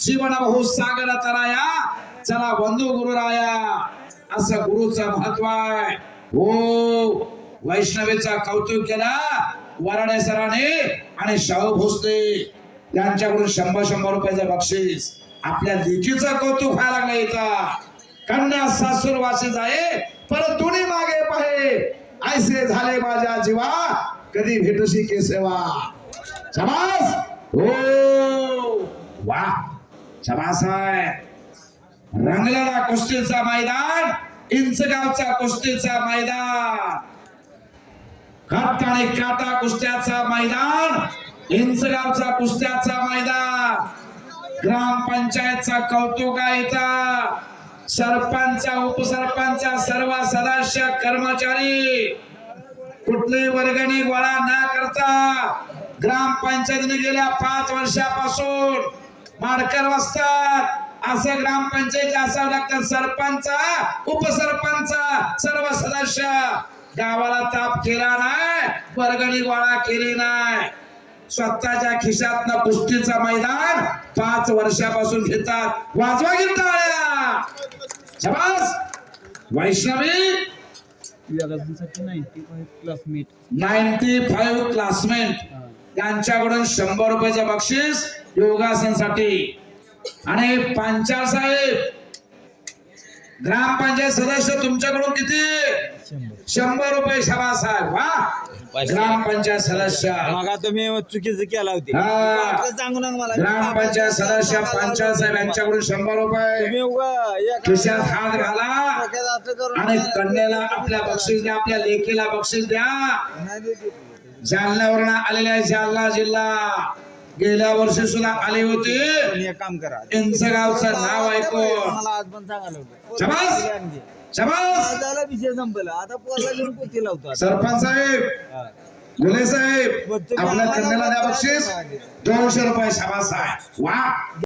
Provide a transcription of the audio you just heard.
जीवन बहु सागर तराया चला बंधू गुरुराया असं गुरुचं महत्त्व आहे हो वैष्णवीचा कौतुक केला वराडे सराने आणि शाहू भोसले यांच्याकडून शंभर शंभर रुपयाचं बक्षीस. आपल्या लेखीचं कौतुक व्हायला लागलं इथं. कन्या सासूर वाशी जाये पर तुनी मागे पाहे. ऐसे झाले माझ्या जीवा कधी भेटूशी के सेवा शबास! हो! वा शबास रंगलेला कुस्तीचा मैदान इंचगावचा कुस्तीचा मैदान. खट आणि काटा कुस्त्याचा मैदान इंचगावचा कुस्त्याचा मैदान. ग्रामपंचायतचा कौतुक आहे सरपंच उपसरपंच सर्व सदस्य कर्मचारी. कुठली वर्गणी गोळा न करता ग्रामपंचायतीने गेल्या पाच वर्षापासून माडकर वस्तात असं ग्रामपंचायत असावं लागतं. सरपंच उपसरपंच सर्व सदस्य. गावाला ताप केला नाही वर्गणी गोळा केली नाही. स्वतःच्या खिशातनं कुस्तीचं मैदान पाच वर्षापासून घेतात. वाजवा शबास. वैष्णवी. नाईन्टी फाईव्ह क्लासमेट यांच्याकडून शंभर रुपयाचं बक्षीस योगासनसाठी. आणि पांचाळ साहेब ग्रामपंचायत सदस्य तुमच्याकडून किती? शंभर रुपये शबा साहेब वा ग्रामपंचायत सदस्य. मग मी चुकीचं केला होती. सांगू नका मला. ग्रामपंचायत सदस्य पंचायत साहेब यांच्याकडून शंभर रुपये. तुम्ही खिशात हात घाला. आणि कन्याला आपल्या बक्षीस द्या आपल्या लेखीला बक्षीस द्या. जालन्यावरून आलेले आहे जालना जिल्हा. गेल्या वर्षी सुद्धा आले होते. एक काम करा. यांचं गावचं नाव ऐकून. मला आज पण सांगायला होतं. शबास! आणखी. शबास! झाला विषय संपला. आता पोरला घेऊन पोती लावतो. सरपंच साहेब. गुले साहेब आपल्या कन्याला द्या बक्षीस. दोनशे रुपये शबास साहेब वा!